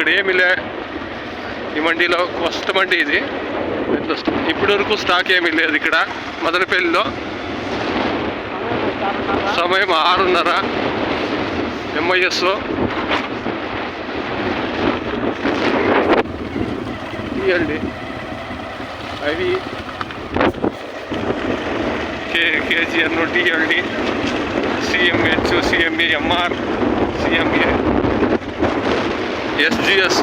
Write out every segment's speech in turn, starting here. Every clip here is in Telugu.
ఇక్కడ ఏమి లే ఈ మండీలో కొత్త మండి ఇది. ఇప్పటి వరకు స్టాక్ ఏమీ లేదు ఇక్కడ. మదనపల్లిలో సమయం ఆరున్నర. ఎంఐఎస్లో ఇవ్వండి అవి K KGN DLD CMH CMA MR CMA SGS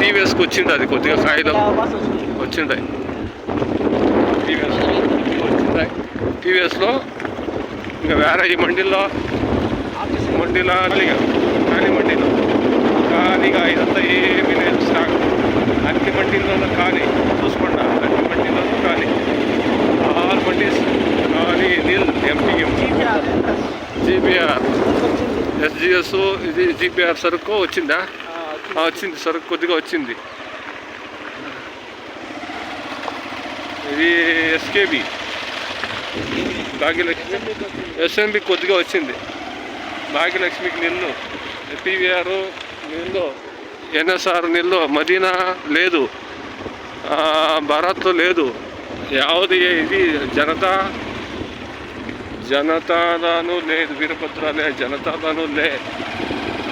టీవీఎస్కి వచ్చింది అది కొద్దిగా కాగితం. వచ్చింది. టీవీఎస్ వచ్చింది. టీవీఎస్లో ఇంకా వేరే ఈ మండీలో మండీలో ఖాళీ మండీలో. ఖాళీగా ఇదంతా ఏమీ లేదు స్టాక్ అన్ని మండీల్లోనూ ఖాళీ చూసుకోండి అన్ని మండీల్లోనూ ఖాళీ ఆల్ మండీస్ ఖాళీ నీల్ ఎంపీఎం జీబీఆర్ ఎస్జిఎస్ ఇది జీపీఆర్ సరుకు వచ్చిందా? వచ్చింది సరుకు కొద్దిగా వచ్చింది. ఇది ఎస్కేబి. భాగ్యలక్ష్మి ఎస్ఎంబి కొద్దిగా వచ్చింది. భాగ్యలక్ష్మికి నిల్లు. పీవీఆర్ నిల్లు ఎన్ఎస్ఆర్ నిల్లు మదీనా లేదు. భారత్లో భారత్ లేదు. యావది ఇది జనతా జనతాదాను లేదు వీరభద్రాలే జనతాదాను లే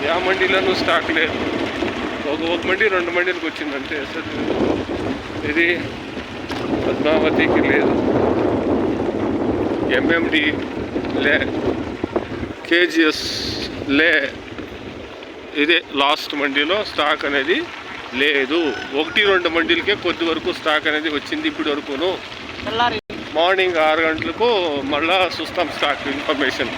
యా మండీలను స్టాక్ లేదు. ఒక ఒక మండి రెండు మండీలకు వచ్చిందంటే అసలు ఇది పద్మావతికి లేదు. ఎంఎండి లే కేజీఎస్ లే ఇదే లాస్ట్ మండీలో స్టాక్ అనేది లేదు. ఒకటి రెండు మండీలకే కొద్ది వరకు స్టాక్ అనేది వచ్చింది ఇప్పటి వరకును. మార్నింగ్ ఆరు గంటలకు మళ్ళా చూస్తాం స్టాక్ ఇన్ఫర్మేషన్.